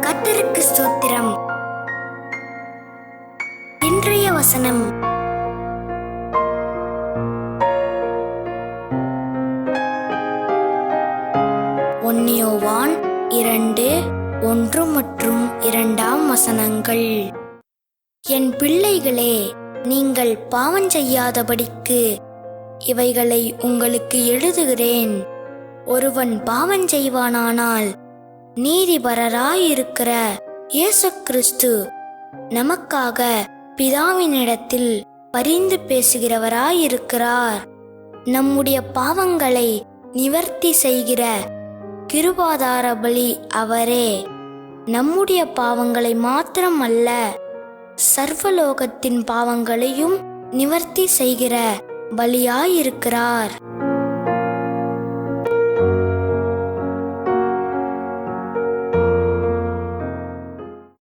கத்தருக்கு த ஸ்தோத்திரம். இன்றைய வசனம். ஒன்னியோவான் இரண்டு ஒன்று மற்றும் இரண்டாம் வசனங்கள். என் பிள்ளைகளே நீங்கள் பாவம் செய்யாதபடிக்கு இவைகளை உங்களுக்கு எழுதுகிறேன். ஒருவன் பாவம் செய்வானானால் நீதிபரராயிருக்கிற இயேசு கிறிஸ்து நமக்காக பிதாவினிடத்தில் பரிந்து பேசுகிறவராயிருக்கிறார். நம்முடைய பாவங்களை நிவர்த்தி செய்கிற கிருபாதார பலி அவரே. நம்முடைய பாவங்களை மாத்திரம் அல்ல சர்வலோகத்தின் பாவங்களையும் நிவர்த்தி செய்கிற பலியாயிருக்கிறார்.